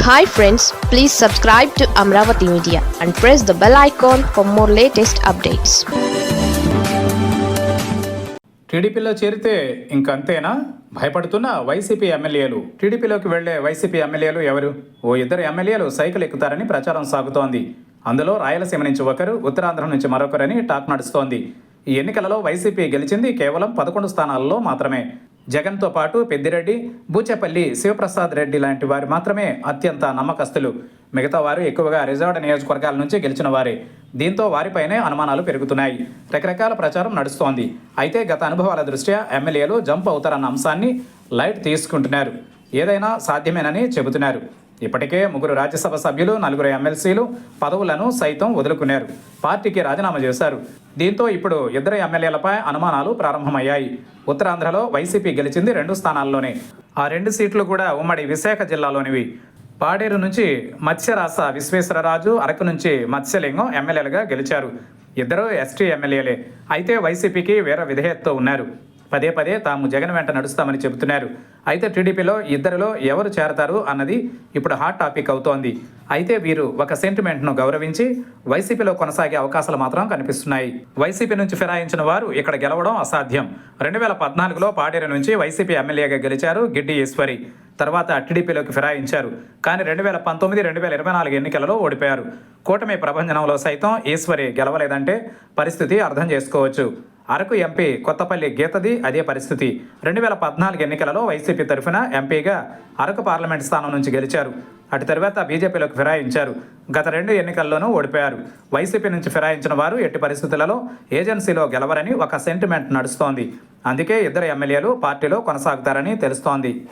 Hi friends please subscribe to Amaravati media and press the bell icon for more latest updates టీడీపీలో చేరితే ఇంకంతేనా? భయపడుతున్న YCP ఎమ్మెల్యేలు. టీడీపీలోకి వెళ్ళే YCP ఎమ్మెల్యేలు ఎవరు? ఓ ఇద్దరు ఎమ్మెల్యేలు సైకిల్ ఎక్కుతారని ప్రచారం సాగుతోంది. అందులో రాయలసీమ నుంచి ఒకరు ఉత్తరాంధ్ర నుంచి మరొకరని టాక్ నడుస్తోంది. ఈ ఎన్నికలలో వైసీపీ గెలిచింది కేవలం పదకొండు స్థానాల్లో మాత్రమే. జగన్తో పాటు పెద్దిరెడ్డి బూచేపల్లి శివప్రసాద్ రెడ్డి లాంటి వారు మాత్రమే అత్యంత నమ్మకస్తులు. మిగతా వారు ఎక్కువగా రిజర్వ్డ్ నియోజకవర్గాల నుంచి గెలిచిన వారే. దీంతో వారిపైనే అనుమానాలు పెరుగుతున్నాయి. రకరకాల ప్రచారం నడుస్తోంది. అయితే గత అనుభవాల దృష్ట్యా ఎమ్మెల్యేలు జంప్ అవుతారన్న అంశాన్ని లైట్ తీసుకుంటున్నారు. ఏదైనా సాధ్యమేనని చెబుతున్నారు. ఇప్పటికే ముగ్గురు రాజ్యసభ సభ్యులు నలుగురు ఎమ్మెల్సీలు పదవులను సైతం వదులుకున్నారు. పార్టీకి రాజీనామా చేశారు. దీంతో ఇప్పుడు ఇద్దరు ఎమ్మెల్యేలపై అనుమానాలు ప్రారంభమయ్యాయి. ఉత్తరాంధ్రలో వైసీపీ గెలిచింది రెండు స్థానాల్లోనే. ఆ రెండు సీట్లు కూడా ఉమ్మడి విశాఖ జిల్లాలోనివి. పాడేరు నుంచి మత్స్యరాస విశ్వేశ్వరరాజు అరకు నుంచి మత్స్యలింగం ఎమ్మెల్యేలుగా గెలిచారు. ఇద్దరు ఎస్టీ ఎమ్మెల్యేలే. అయితే వైసీపీకి వేరే విధేయతతో ఉన్నారు. పదే పదే తాము జగన్ వెంట నడుస్తామని చెబుతున్నారు. అయితే టీడీపీలో ఇద్దరిలో ఎవరు చేరతారు అన్నది ఇప్పుడు హాట్ టాపిక్ అవుతోంది. అయితే వీరు ఒక సెంటిమెంట్ను గౌరవించి వైసీపీలో కొనసాగే అవకాశాలు మాత్రం కనిపిస్తున్నాయి. వైసీపీ నుంచి ఫిరాయించిన వారు ఇక్కడ గెలవడం అసాధ్యం. రెండు వేల పద్నాలుగులో పాడేరు నుంచి వైసీపీ ఎమ్మెల్యేగా గెలిచారు గిడ్డి ఈశ్వరి. తర్వాత టీడీపీలోకి ఫిరాయించారు. కానీ రెండు వేల పంతొమ్మిది రెండు వేల ఇరవై నాలుగు ఎన్నికలలో ఓడిపోయారు. కూటమి ప్రభంజనంలో సైతం ఈశ్వరి గెలవలేదంటే పరిస్థితి అర్థం చేసుకోవచ్చు. అరకు ఎంపీ కొత్తపల్లి గీతది అదే పరిస్థితి. రెండు వేల పద్నాలుగు ఎన్నికలలో వైసీపీ తరఫున ఎంపీగా అరకు పార్లమెంట్ స్థానం నుంచి గెలిచారు. అటు తర్వాత బీజేపీలోకి ఫిరాయించారు. గత రెండు ఎన్నికల్లోనూ ఓడిపోయారు. వైసీపీ నుంచి ఫిరాయించిన వారు ఎట్టి పరిస్థితులలో ఏజెన్సీలో గెలవరని ఒక సెంటిమెంట్ నడుస్తోంది. అందుకే ఇద్దరు ఎమ్మెల్యేలు పార్టీలో కొనసాగుతారని తెలుస్తోంది.